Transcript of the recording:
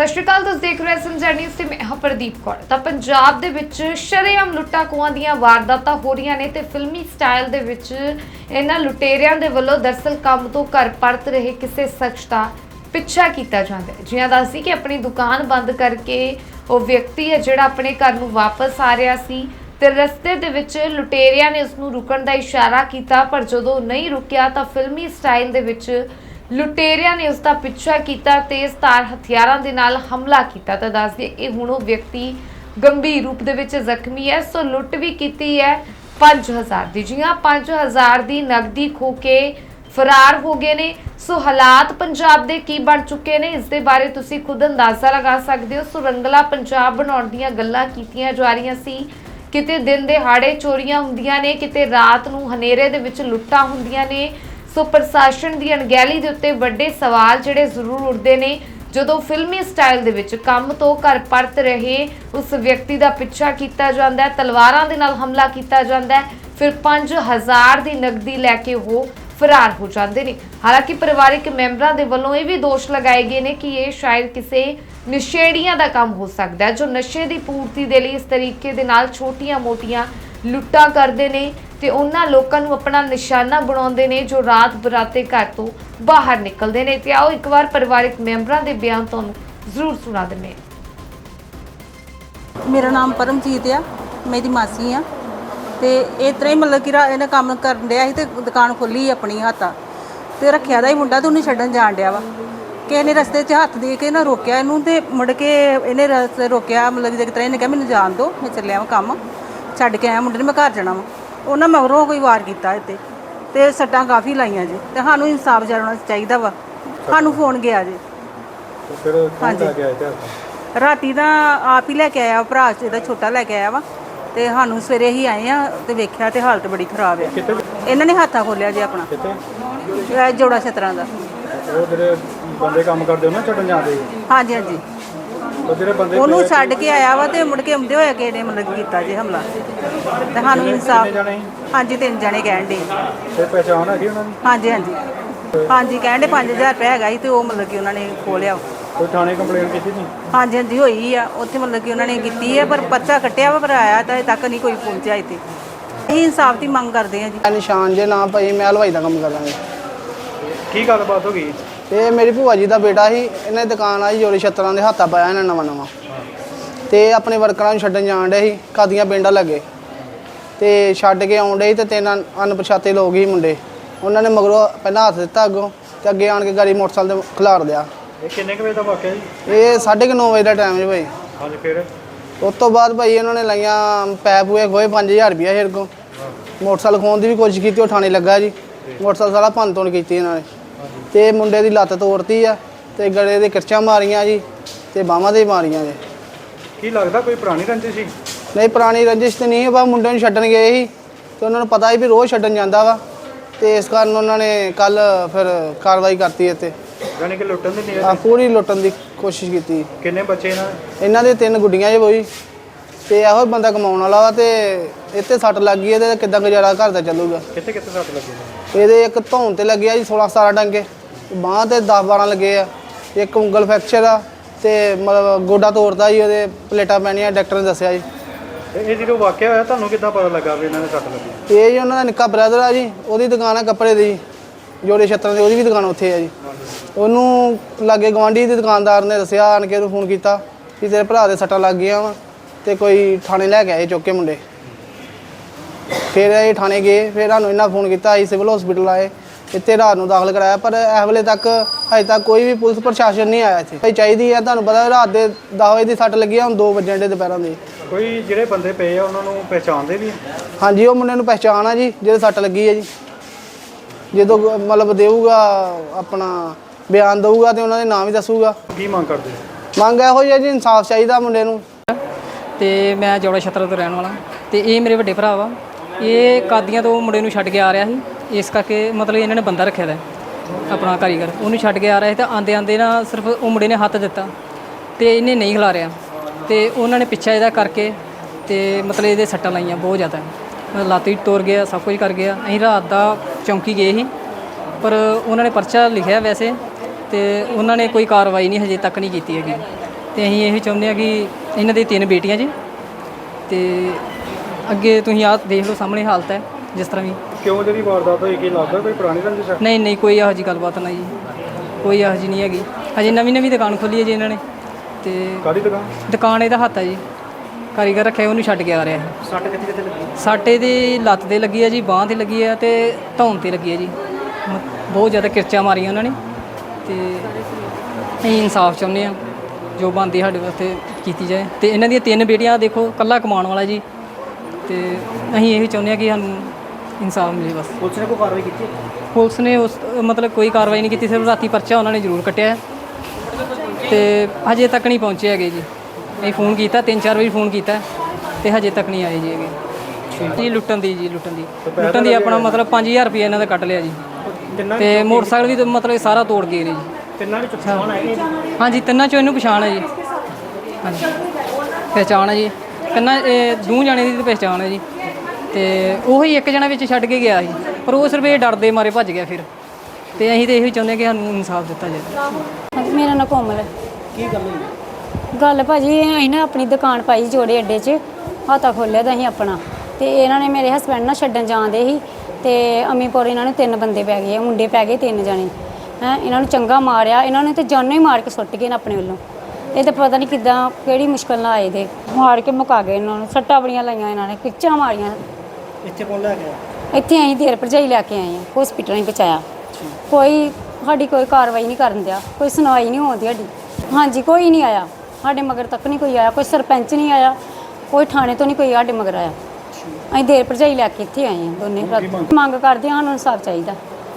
ਸਤਿ ਸ਼੍ਰੀ ਅਕਾਲ, ਤੁਸੀਂ ਦੇਖ ਰਹੇ ਹੋ ਸੰਜਰ ਨਿਊਜ਼ ਤੇ ਮੈਂ ਹਾਂ ਪ੍ਰਦੀਪ ਕੌਰ। ਤਾਂ ਪੰਜਾਬ ਦੇ ਵਿੱਚ ਸ਼ਰੇਆਮ ਲੁੱਟਾਂ ਖੋਹਾਂ ਦੀਆਂ ਵਾਰਦਾਤਾਂ ਹੋ ਰਹੀਆਂ ਨੇ ਤੇ ਫਿਲਮੀ ਸਟਾਈਲ ਦੇ ਵਿੱਚ ਇਹਨਾਂ ਲੁਟੇਰਿਆਂ ਦੇ ਵੱਲੋਂ ਦਰਸਲ ਕੰਮ ਤੋਂ ਘਰ ਪਰਤ ਰਹੇ ਕਿਸੇ ਸ਼ਖਸ ਦਾ ਪਿੱਛਾ ਕੀਤਾ ਜਾਂਦਾ ਹੈ। ਜਿਵੇਂ ਦੱਸੀ ਕਿ ਆਪਣੀ ਦੁਕਾਨ ਬੰਦ ਕਰਕੇ ਉਹ ਵਿਅਕਤੀ ਹੈ ਜਿਹੜਾ ਆਪਣੇ ਘਰ ਨੂੰ ਵਾਪਸ ਆ ਰਿਹਾ ਸੀ ਤੇ ਰਸਤੇ ਦੇ ਵਿੱਚ ਲੁਟੇਰਿਆਂ ਨੇ ਉਸ ਨੂੰ ਰੁਕਣ ਦਾ ਇਸ਼ਾਰਾ ਕੀਤਾ, ਪਰ ਜਦੋਂ ਨਹੀਂ ਰੁਕਿਆ ਤਾਂ ਫਿਲਮੀ ਸਟਾਈਲ ਦੇ ਵਿੱਚ ਲੁਟੇਰਿਆਂ ਨੇ ਉਸ ਦਾ ਪਿੱਛਾ ਕੀਤਾ ਤੇਜ਼ ਧਾਰ ਹਥਿਆਰਾਂ ਦੇ ਨਾਲ ਹਮਲਾ ਕੀਤਾ। ਤਾਂ ਦੱਸ ਦਈਏ, ਇਹ ਹੁਣ ਉਹ ਵਿਅਕਤੀ ਗੰਭੀਰ ਰੂਪ ਦੇ ਵਿੱਚ ਜ਼ਖਮੀ ਹੈ, ਸੋ ਲੁੱਟ ਵੀ ਕੀਤੀ ਹੈ 5000 ਦੀ। ਜੀਆਂ 5000 ਦੀ ਨਗਦੀ ਖੋ ਕੇ ਫਰਾਰ ਹੋ ਗਏ ਨੇ। ਸੋ ਹਾਲਾਤ ਪੰਜਾਬ ਦੇ ਕੀ ਬਣ ਚੁੱਕੇ ਨੇ, ਇਸ ਦੇ ਬਾਰੇ ਤੁਸੀਂ ਖੁਦ ਅੰਦਾਜ਼ਾ ਲਗਾ ਸਕਦੇ ਹੋ। ਸੋ ਰੰਗਲਾ ਪੰਜਾਬ ਬਣਾਉਣ ਦੀਆਂ ਗੱਲਾਂ ਕੀਤੀਆਂ ਜਾ ਰਹੀਆਂ ਸੀ। ਕਿਤੇ ਦਿਨ ਦੇ ਹਾੜੇ ਚੋਰੀਆਂ ਹੁੰਦੀਆਂ ਨੇ, ਕਿਤੇ ਰਾਤ ਨੂੰ ਹਨੇਰੇ ਦੇ ਵਿੱਚ ਲੁੱਟਾਂ ਹੁੰਦੀਆਂ ਨੇ। ਸੋ ਪ੍ਰਸ਼ਾਸਨ ਦੀ ਅਣਗਹਿਲੀ ਦੇ ਉੱਤੇ ਵੱਡੇ ਸਵਾਲ ਜਿਹੜੇ ਜ਼ਰੂਰ ਉੱਠਦੇ ਨੇ। ਜਦੋਂ ਫਿਲਮੀ ਸਟਾਈਲ ਦੇ ਵਿੱਚ ਕੰਮ ਤੋਂ ਘਰ ਪਰਤ ਰਹੇ ਉਸ ਵਿਅਕਤੀ ਦਾ ਪਿੱਛਾ ਕੀਤਾ ਜਾਂਦਾ ਹੈ, ਤਲਵਾਰਾਂ ਦੇ ਨਾਲ ਹਮਲਾ ਕੀਤਾ ਜਾਂਦਾ ਹੈ, ਫਿਰ 5000 ਦੀ ਨਕਦੀ ਲੈ ਕੇ ਉਹ ਫਰਾਰ ਹੋ ਜਾਂਦੇ ਨੇ। ਹਾਲਾਂਕਿ ਪਰਿਵਾਰਿਕ ਮੈਂਬਰਾਂ ਦੇ ਵੱਲੋਂ ਇਹ ਵੀ ਦੋਸ਼ ਲਗਾਏ ਗਏ ਨੇ ਕਿ ਇਹ ਸ਼ਾਇਦ ਕਿਸੇ ਨਸ਼ੇੜੀਆਂ ਦਾ ਕੰਮ ਹੋ ਸਕਦਾ ਹੈ, ਜੋ ਨਸ਼ੇ ਦੀ ਪੂਰਤੀ ਦੇ ਲਈ ਇਸ ਤਰੀਕੇ ਦੇ ਨਾਲ ਛੋਟੀਆਂ-ਮੋਟੀਆਂ ਲੁੱਟਾਂ ਕਰਦੇ ਨੇ ਤੇ ਉਹਨਾਂ ਲੋਕਾਂ ਨੂੰ ਆਪਣਾ ਨਿਸ਼ਾਨਾ ਬਣਾਉਂਦੇ ਨੇ ਜੋ ਰਾਤ ਬਰਾਤੇ ਘਰ ਤੋਂ ਬਾਹਰ ਨਿਕਲਦੇ ਨੇ। ਤੇ ਆਓ ਇੱਕ ਵਾਰ ਪਰਿਵਾਰਕ ਮੈਂਬਰਾਂ ਦੇ ਬਿਆਨ ਤੁਹਾਨੂੰ ਜ਼ਰੂਰ ਸੁਣਾ ਦਿੰਦੇ ਮੇਰਾ ਨਾਮ ਪਰਮਜੀਤ ਆ ਮੇਰੀ ਮਾਸੀ ਆ। ਤੇ ਇਸ ਤਰ੍ਹਾਂ ਹੀ ਮਤਲਬ ਕਿ ਰਾ- ਇਹਨੇ ਕੰਮ ਕਰਨ ਡਿਆ ਸੀ ਤੇ ਦੁਕਾਨ ਖੋਲੀ ਆਪਣੀ ਹੱਥਾਂ। ਤੇ ਰੱਖਿਆ ਦਾ ਹੀ ਮੁੰਡਾ ਤੇ ਉਹਨੂੰ ਛੱਡਣ ਜਾਣ ਡਿਆ ਵਾ। ਕਿਸੇ ਨੇ ਰਸਤੇ 'ਚ ਹੱਥ ਦੇ ਕੇ ਨਾ ਰੋਕਿਆ ਇਹਨੂੰ ਤੇ ਮੁੜ ਕੇ ਇਹਨੇ ਰਸਤੇ ਰੋਕਿਆ, ਮਤਲਬ ਕਿ ਤਰ੍ਹਾਂ ਇਹਨੇ ਕਿਹਾ, ਮੈਨੂੰ ਜਾਣ ਦਿਓ, ਮੈਂ ਚੱਲਿਆ ਵਾਂ ਕੰਮ। ਛੱਡ ਕੇ ਆਇਆ ਮੁੰਡੇ ਨੂੰ ਮੈਂ ਘਰ ਜਾਣਾ ਵਾ। ਉਹਨਾਂ ਮਗਰੋਂ ਕੋਈ ਵਾਰ ਕੀਤਾ ਇੱਥੇ। ਤੇ ਸੱਟਾਂ ਕਾਫੀ ਲਾਈਆਂ ਜੀ। ਤੇ ਸਾਨੂੰ ਇਨਸਾਫ ਜਰਨਾ ਚਾਹੀਦਾ ਵਾ। ਸਾਨੂੰ ਫੋਨ ਗਿਆ ਜੀ। ਫਿਰ ਕੌਣ ਰਾਤੀ ਦਾ ਆਪ ਹੀ ਲੈ ਕੇ ਆਇਆ ਭਰਾ ਇਹਦਾ ਛੋਟਾ ਲੈ ਕੇ ਆਇਆ ਵਾ। ਤੇ ਸਾਨੂੰ ਸਵੇਰੇ ਹੀ ਆਏ ਆ ਤੇ ਵੇਖਿਆ ਤੇ ਹਾਲਤ ਬੜੀ ਖਰਾਬ ਆ। ਇਹਨਾਂ ਨੇ ਹੱਥਾ ਖੋਲਿਆ ਜੀ ਆਪਣਾ। ਕਿੱਥੇ? ਜੋੜਾ ਛਤਰਾਂ ਦਾ। ਉਹ ਜਿਹੜੇ ਬੰਦੇ ਕੰਮ ਕਰਦੇ ਉਹਨਾਂ ਛੱਡਣ ਜਾਂਦੇ ਹਾਂਜੀ ਹਾਂਜੀ। ਉਹਨੂੰ ਛੱਡ ਕੇ ਆਇਆ ਵਾ ਤੇ ਮੁੜ ਕੇ ਆਉਂਦੇ ਹੋਏ ਕਿਸੇ ਨੇ ਮਤਲਬ ਕੀਤਾ ਜੀ ਹਮਲਾ। ਤੇ ਸਾਨੂੰ ਇਨਸਾਫ? ਹਾਂਜੀ ਤਿੰਨ ਜਣੇ ਕਹਿਣ ਦੇ ਤੇ ਪਹਿਚਾਣ ਹੈਗੀ ਉਹਨਾਂ ਦੀ? ਹਾਂਜੀ ਹਾਂਜੀ। ਹਾਂਜੀ ਕਹਿਣ ਦੇ 5000 ਰੁਪਏ ਹੈਗਾ ਸੀ ਤੇ ਉਹ ਮਤਲਬ ਕਿ ਉਹਨਾਂ ਨੇ ਖੋਲਿਆ। ਕੋਈ ਥਾਣੇ ਕੰਪਲੇਂਟ ਕੀਤੀ ਸੀ? ਹਾਂਜੀ ਹਾਂਜੀ ਹੋਈ ਆ। ਉੱਥੇ ਮਤਲਬ ਕਿ ਉਹਨਾਂ ਨੇ ਕੀਤੀ ਹੈ ਪਰ ਪਰਚਾ ਕੱਟਿਆ ਵਾ ਪਰ ਆਇਆ ਤਾਂ ਤੱਕ ਨਹੀਂ ਕੋਈ ਪਹੁੰਚਿਆ ਇੱਥੇ। ਅਸੀਂ ਇਨਸਾਫ ਦੀ ਮੰਗ ਕਰਦੇ ਹਾਂ ਜੀ। ਨਿਸ਼ਾਨ ਜੇ ਨਾਮ ਭਾਈ ਮੈਂ ਹਲਵਾਈ ਦਾ ਕੰਮ ਕਰਦਾ ਜੀ ਕੀ ਗੱਲਬਾਤ ਹੋ ਗਈ? ਇਹ ਮੇਰੀ ਭੂਆ ਜੀ ਦਾ ਬੇਟਾ ਸੀ ਇਹਨੇ ਦੁਕਾਨ ਆਈ ਜੋਰੀ ਛੱਤਰਾਂ ਦੇ ਹੱਥਾਂ ਪਾਇਆ ਇਹਨਾਂ ਨਵਾਂ ਨਵਾਂ। ਤੇ ਆਪਣੇ ਵਰਕਰਾਂ ਨੂੰ ਛੱਡਣ ਜਾਣ ਡੇ ਸੀ ਕਾਦੀਆਂ ਪਿੰਡਾਂ ਲੱਗੇ। ਤੇ ਛੱਡ ਕੇ ਆਉਣ ਡੇ ਸੀ ਤੇ ਤਿੰਨ ਅਣ- ਅਣਪਛਾਤੇ ਲੋਕ ਹੀ ਮੁੰਡੇ। ਉਹਨਾਂ ਨੇ ਮਗਰੋਂ ਪਹਿਲਾਂ ਹੱਥ ਦਿੱਤਾ ਅੱਗੋਂ ਤੇ ਅੱਗੇ ਆਣ ਕੇ ਗਾੜੀ ਮੋਟਰਸਾਈਕਲ ਤੇ ਖਿਲਾਰ ਦਿਆ। ਇਹ ਕਿੰਨੇ ਕੁ ਵਜੇ ਦਾ ਵਾਕਿਆ ਜੀ? ਇਹ 9:30 ਵਜੇ ਦਾ ਟਾਈਮ ਜੀ ਭਾਈ। ਹਾਂਜੀ ਫਿਰ? ਉਸ ਤੋਂ ਬਾਅਦ ਭਾਈ ਇਹਨਾਂ ਨੇ ਲਾਈਆਂ ਪੈਪ ਹੋਏ ਖੋਏ 5000 ਰੁਪਇਆ ਮੇਰੇ ਕੋਲ ਮੋਟਰਸਾਈਕਲ ਖੋਣ ਦੀ ਵੀ ਕੋਸ਼ਿਸ਼ ਕੀਤੀ ਉਹ ਥਾਣੇ ਲੱਗਾ ਜੀ। ਮੋਟਰਸਾਈਕਲ ਸਾਰਾ ਭੰਨ ਤੋੜ ਕੀਤੀ ਇਹਨਾਂ ਨੇ। ਤੇ ਮੁੰਡੇ ਦੀ ਲੱਤ ਤੋੜਤੀ ਆ ਤੇ ਗਲੇ ਦੇ ਕਿਰਚਾਂ ਮਾਰੀਆਂ ਜੀ ਤੇ ਬਾਹਾਂ ਦੇ ਮਾਰੀਆਂ ਜੀ। ਕੀ ਲੱਗਦਾ ਕੋਈ ਪੁਰਾਣੀ ਰੰਜਿਸ਼ ਸੀ? ਨਹੀਂ ਪੁਰਾਣੀ ਰੰਜਿਸ਼ ਤੇ ਨਹੀਂ ਬਾ ਮੁੰਡੇ ਨੂੰ ਛੱਡਣ ਗਏ ਸੀ ਤੇ ਉਹਨਾਂ ਨੂੰ ਪਤਾ ਸੀ ਵੀ ਰੋਜ਼ ਛੱਡਣ ਜਾਂਦਾ ਵਾ ਤੇ ਇਸ ਕਾਰਨ ਉਹਨਾਂ ਨੇ ਕੱਲ ਫਿਰ ਕਾਰਵਾਈ ਕਰਤੀ ਇੱਥੇ। ਯਾਨੀ ਕਿ ਲੁੱਟਣ ਦੀ ਆ ਨੀਅਤ ਪੂਰੀ ਲੁੱਟਣ ਦੀ ਕੋਸ਼ਿਸ਼ ਕੀਤੀ। ਕਿੰਨੇ ਬੱਚੇ ਇਹਨਾਂ ਦੇ? ਇਹਨਾਂ ਦੇ ਤਿੰਨ ਗੁੱਡੀਆਂ ਜੇ ਬੋਈ। ਤੇ ਇਹੋ ਬੰਦਾ ਕਮਾਉਣ ਵਾਲਾ ਵਾ ਤੇ ਇੱਥੇ ਸੱਟ ਲੱਗ ਗਈ ਇਹਦੇ ਕਿੱਦਾਂ ਗੁਜ਼ਾਰਾ ਘਰ ਦਾ ਚੱਲੂਗਾ। ਕਿੱਥੇ ਕਿੱਥੇ ਸੱਟ ਲੱਗੀ? ਇਹਦੇ? ਇੱਕ ਧੌਣ ਤੇ ਲੱਗਿਆ ਜੀ 16 17 ਡੰਗੇ ਬਾਂਹ ਤੇ 10 12 ਲੱਗੇ ਆ ਇੱਕ ਉਂਗਲ ਫ੍ਰੈਕਚਰ ਆ ਤੇ ਮਤਲਬ ਗੋਡਾ ਤੋੜਦਾ ਜੀ ਉਹਦੇ ਪਲੇਟਾਂ ਪੈਣੀਆਂ ਡਾਕਟਰ ਨੇ ਦੱਸਿਆ ਜੀ। ਇਹ ਜਦੋਂ ਵਾਕਿਆ ਹੋਇਆ ਤੁਹਾਨੂੰ ਕਿੱਦਾਂ ਪਤਾ ਲੱਗਾ ਵੀ ਇਹਨਾਂ ਨੇ ਸੱਟ ਲੱਗੀ? ਇਹ ਜੀ ਉਹਨਾਂ ਦਾ ਨਿੱਕਾ ਬ੍ਰਦਰ ਆ ਜੀ ਉਹਦੀ ਦੁਕਾਨ ਆ ਕੱਪੜੇ ਦੀ ਜੋੜੇ ਛੱਤਰਾਂ ਦੀ ਉਹਦੀ ਵੀ ਦੁਕਾਨ ਉੱਥੇ ਆ ਜੀ। ਉਹਨੂੰ ਲਾਗੇ ਗਵਾਂਢੀ ਦੇ ਦੁਕਾਨਦਾਰ ਨੇ ਦੱਸਿਆ ਆਣ ਕੇ ਉਹਨੂੰ ਫੋਨ ਕੀਤਾ ਕਿ ਤੇਰੇ ਭਰਾ ਦੇ ਸੱਟਾਂ ਲੱਗ ਗਈਆਂ ਵਾ ਤੇ ਕੋਈ ਥਾਣੇ ਲੈ ਕੇ ਆਏ ਚੁੱਕ ਕੇ ਮੁੰਡੇ। ਫਿਰ ਇਹ ਥਾਣੇ ਗਏ ਫਿਰ ਸਾਨੂੰ ਇਹਨਾਂ ਫੋਨ ਕੀਤਾ ਅਸੀਂ ਸਿਵਲ ਹਸਪੀਟਲ ਆਏ। ਇੱਥੇ ਰਾਤ ਨੂੰ ਦਾਖਲ ਕਰਾਇਆ ਪਰ ਇਸ ਵੇਲੇ ਤੱਕ ਅਜੇ ਤੱਕ ਕੋਈ ਵੀ ਪੁਲਿਸ ਪ੍ਰਸ਼ਾਸਨ ਨਹੀਂ ਆਇਆ ਇੱਥੇ। ਭਾਈ ਚਾਹੀਦੀ ਹੈ ਤੁਹਾਨੂੰ ਪਤਾ ਰਾਤ ਦੇ 10 ਵਜੇ ਦੀ ਸੱਟ ਲੱਗੀ ਆ ਹੁਣ 2 ਵਜੇ ਦੇ ਦੁਪਹਿਰਾਂ ਦੇ। ਕੋਈ ਜਿਹੜੇ ਬੰਦੇ ਪਏ ਆ ਉਹਨਾਂ ਨੂੰ ਪਹਿਚਾਣਦੇ ਵੀ ਆ? ਹਾਂਜੀ ਉਹ ਮੁੰਡੇ ਨੂੰ ਪਹਿਚਾਣ ਆ ਜੀ ਜਿਹਦੇ ਸੱਟ ਲੱਗੀ ਹੈ ਜੀ। ਜਦੋਂ ਮਤਲਬ ਦੇਊਗਾ ਆਪਣਾ ਬਿਆਨ ਦਊਗਾ ਤੇ ਉਹਨਾਂ ਦੇ ਨਾਮ ਵੀ ਦੱਸੂਗਾ। ਕੀ ਮੰਗ ਕਰਦੇ? ਮੰਗ ਇਹੋ ਹੀ ਹੈ ਜੀ ਇਨਸਾਫ ਚਾਹੀਦਾ ਮੁੰਡੇ ਨੂੰ। ਤੇ ਮੈਂ ਜੋੜਾ ਛਤਰ ਤੋਂ ਰਹਿਣ ਵਾਲਾ। ਤੇ ਇਹ ਮੇਰੇ ਵੱਡੇ ਭਰਾ ਵਾ। ਇਹ ਕਾਦੀਆਂ ਤੋਂ ਮੁੰਡੇ ਨੂੰ ਛੱਡ ਕੇ ਆ ਰਿਹਾ ਸੀ। ਇਸ ਕਰਕੇ ਮਤਲਬ ਇਹਨਾਂ ਨੇ ਬੰਦਾ ਰੱਖਿਆ ਦਾ ਹੈ, ਆਪਣਾ ਕਾਰੀਗਰ। ਉਹਨੂੰ ਛੱਡ ਕੇ ਆ ਰਿਹਾ ਸੀ ਤੇ ਆਂਦੇ ਆਂਦੇ ਨਾ ਸਿਰਫ ਉਹ ਮੁੰਡੇ ਨੇ ਹੱਥ ਦਿੱਤਾ ਤੇ ਇਹਨੇ ਨਹੀਂ ਖਿਲਾਰਿਆ ਤੇ ਉਹਨਾਂ ਨੇ ਪਿੱਛਾ ਇਹਦਾ ਕਰਕੇ ਤੇ ਮਤਲਬ ਇਹਦੇ ਸੱਟਾਂ ਲਾਈਆਂ ਬਹੁਤ ਜ਼ਿਆਦਾ। ਮਤਲਬ ਲੱਤ ਵੀ ਤੋੜ ਗਿਆ ਸਭ ਕੁਝ ਕਰ ਗਿਆ। ਅਸੀਂ ਰਾਤ ਦਾ ਚੌਂਕੀ ਗਏ ਸੀ ਪਰ ਉਹਨਾਂ ਨੇ ਪਰਚਾ ਲਿਖਿਆ ਵੈਸੇ ਤੇ ਉਹਨਾਂ ਨੇ ਕੋਈ ਕਾਰਵਾਈ ਨਹੀਂ ਹਜੇ ਤੱਕ ਨਹੀਂ ਕੀਤੀ ਹੈਗੀ। ਤੇ ਅਸੀਂ ਇਹ ਚਾਹੁੰਦੇ ਹਾਂ ਕਿ ਇਹਨਾਂ ਦੀ ਤਿੰਨ ਬੇਟੀਆਂ ਜੀ ਤੇ ਅੱਗੇ ਤੁਸੀਂ ਆਹ ਦੇਖ ਲਓ ਸਾਹਮਣੇ ਹਾਲਤ ਹੈ ਜਿਸ ਤਰ੍ਹਾਂ ਵੀ ਕਿਉਂ ਜਿਹੜੀ ਵਾਰਦਾਤ ਹੋਈ ਕੀ ਲੱਗਦਾ ਕੋਈ ਪੁਰਾਣੀ ਰੰਜਿਸ਼ ਹੈ ਨਹੀਂ ਨਹੀਂ ਕੋਈ ਇਹੋ ਜਿਹੀ ਗੱਲਬਾਤ ਨਹੀਂ ਜੀ। ਕੋਈ ਇਹੋ ਜਿਹੀ ਨਹੀਂ ਹੈਗੀ। ਹਜੇ ਨਵੀਂ ਨਵੀਂ ਦੁਕਾਨ ਖੋਲੀ ਹੈ ਜੀ ਇਹਨਾਂ ਨੇ। ਤੇ ਕਾਦੀ ਦੁਕਾਨ? ਦੁਕਾਨ ਇਹਦਾ ਹੱਥ ਹੈ ਜੀ। ਕਾਰੀਗਰ ਰੱਖਿਆ ਉਹਨੂੰ ਛੱਡ ਕੇ ਆ ਰਿਹਾ ਹੈ ਸੱਟ ਕਿੱਥੇ ਕਿੱਥੇ ਲੱਗੀ? ਸਾਡੇ ਦੀ ਲੱਤ ਤੇ ਲੱਗੀ ਹੈ ਜੀ ਬਾਹ ਤੇ ਲੱਗੀ ਹੈ ਤੇ ਧੌਣ ਤੇ ਲੱਗੀ ਹੈ ਜੀ। ਮ- ਬਹੁਤ ਜ਼ਿਆਦਾ ਕਿਰਚਾਂ ਮਾਰੀਆਂ ਉਹਨਾਂ ਨੇ। ਤੇ ਅਸੀਂ ਇਨਸਾਫ ਚਾਹੁੰਦੇ ਆ ਜੋ ਬਣਦੀ ਸਾਡੇ ਵਾਸਤੇ ਕੀਤੀ ਜਾਏ। ਤੇ ਇਹਨਾਂ ਦੀਆਂ ਤਿੰਨ ਬੇਟੀਆਂ ਦੇਖੋ ਕੱਲਾ ਕਮਾਉਣ ਵਾਲਾ ਜੀ। ਤੇ ਅਸੀਂ ਇਹ ਚਾਹੁੰਦੇ ਆ ਕਿ ਸਾਨੂੰ ਇਨਸਾਫ ਮਿਲੇ ਬਸ। ਪੁਲਿਸ ਨੇ ਕੋਈ ਕਾਰਵਾਈ ਕੀਤੀ? ਪੁਲਿਸ ਨੇ ਉਸ ਮਤਲਬ ਕੋਈ ਕਾਰਵਾਈ ਨਹੀਂ ਕੀਤੀ ਸਿਰਫ ਰਾਤੀ ਪਰਚਾ ਉਹਨਾਂ ਨੇ ਜ਼ਰੂਰ ਕੱਟਿਆ ਹੈ। ਤੇ ਹਜੇ ਤੱਕ ਨਹੀਂ ਪਹੁੰਚੇ ਹੈਗੇ ਜੀ। ਅਸੀਂ ਫੋਨ ਕੀਤਾ ਤਿੰਨ ਚਾਰ ਵਾਰੀ ਫੋਨ ਕੀਤਾ ਹੈ, ਤੇ ਹਜੇ ਤੱਕ ਨਹੀਂ ਆਏ ਜੀ ਹੈਗੇ। ਜੀ ਲੁੱਟਣ ਦੀ ਜੀ ਲੁੱਟਣ ਦੀ। ਲੁੱਟਣ ਦੀ ਆਪਣਾ ਮਤਲਬ 5000 ਰੁਪਏ ਇਹਨਾਂ ਦਾ ਕੱਟ ਲਿਆ ਜੀ। ਤਿੰਨਾਂ ਤੇ ਮੋਟਰਸਾਈਕਲ ਵੀ ਤਾਂ ਮਤਲਬ ਸਾਰਾ ਤੋੜ ਗਏ ਨੇ ਜੀ। ਤਿੰਨਾਂ ਵਿੱਚ ਪਛਾਣ ਆਈ ਹਾਂਜੀ ਤਿੰਨਾਂ ਚੋਂ ਇਹਨੂੰ ਪਛਾਣ ਹੈ ਜੀ। ਹਾਂਜੀ। ਪਹਿਚਾਣ ਹੈ ਜੀ। ਤਿੰਨਾਂ ਇਹ ਦੋ ਜਾਣੇ ਦੀ ਤਾਂ ਪਹਿਚਾਣ ਹੈ ਜੀ। ਤੇ ਉਹੀ ਇੱਕ ਜਣਾ ਵਿੱਚ ਛੱਡ ਕੇ ਗਿਆ ਸੀ। ਪਰ ਉਹ ਸਿਰਫ ਇਹ ਡਰਦੇ ਮਾਰੇ ਭੱਜ ਗਿਆ ਫਿਰ। ਤੇ ਅਸੀਂ ਤਾਂ ਇਹੋ ਚਾਹੁੰਦੇ ਕਿ ਸਾਨੂੰ ਇਨਸਾਫ ਦਿੱਤਾ ਜਾਵੇ। ਮੇਰਾ ਨਾਂ ਕੋਮਲ ਹੈ। ਕੀ ਗੱਲ ਹੋਈ ਗੱਲ ਭਾਜੀ, ਅਸੀਂ ਨਾ ਆਪਣੀ ਦੁਕਾਨ ਪਾਈ ਜੋੜੇ ਅੱਡੇ 'ਚ। ਹਾਤਾ ਖੋਲਿਆ ਤਾਂ ਅਸੀਂ ਆਪਣਾ। ਤੇ ਇਹਨਾਂ ਨੇ ਮੇਰੇ ਹਸਬੰਡ ਨਾਲ ਛੱਡਣ ਜਾਂਦੇ ਸੀ। ਤੇ ਅਮੀਪੁਰ ਇਹਨਾਂ ਨੇ ਤਿੰਨ ਬੰਦੇ ਪੈ ਗਏ ਮੁੰਡੇ ਪੈ ਗਏ ਤਿੰਨ ਜਣੇ। ਹੈ, ਇਹਨਾਂ ਨੂੰ ਚੰਗਾ ਮਾਰਿਆ। ਇਹਨਾਂ ਨੇ ਤੇ ਜਾਨੋਂ ਹੀ ਮਾਰ ਕੇ ਸੁੱਟ ਗਏ ਨੇ ਆਪਣੇ ਵੱਲੋਂ। ਇਹ ਤਾਂ ਪਤਾ ਨਹੀਂ ਕਿੱਦਾਂ, ਕਿਹੜੀ ਮੁਸ਼ਕਲ ਨਾਲ ਆਏ ਦੇ ਮਾਰ ਕੇ ਮੁਕਾ ਗਏ ਇਹਨਾਂ ਨੂੰ। ਸੱਟਾਂ ਬੜੀਆਂ ਲਾਈਆਂ ਇਹਨਾਂ ਨੇ ਕਿੱਚਾਂ ਮਾਰੀਆਂ। ਇੱਥੇ ਕੌਣ ਲੈ ਗਿਆ ਇੱਥੇ ਅਸੀਂ ਦੇਰ ਭਰਜਾਈ ਲੈ ਕੇ ਆਏ ਆ ਹਸਪੀਟਲ ਨਹੀਂ ਪਹੁੰਚਾਇਆ। ਕੋਈ ਸਾਡੀ ਕੋਈ ਕਾਰਵਾਈ ਨਹੀਂ ਕਰਨ ਦਿਆ ਕੋਈ ਸੁਣਵਾਈ ਨਹੀਂ ਹੋਉਂਦੀ ਸਾਡੀ ਹਾਂਜੀ ਕੋਈ ਨਹੀਂ ਆਇਆ। ਸਾਡੇ ਮਗਰ ਤੱਕ ਨਹੀਂ ਕੋਈ ਆਇਆ ਕੋਈ ਸਰਪੰਚ ਨਹੀਂ ਆਇਆ ਕੋਈ ਥਾਣੇ ਤੋਂ ਨਹੀਂ ਕੋਈ ਸਾਡੇ ਮਗਰ ਆਇਆ। ਅਸੀਂ ਦੇਰ ਭਰਜਾਈ ਲੈ ਕੇ ਇੱਥੇ ਆਏ ਆ ਦੋਨੇ। ਮੰਗ ਕਰਦੇ ਹਾਂ ਸਾਨੂੰ ਇਨਸਾਫ ਚਾਹੀਦਾ।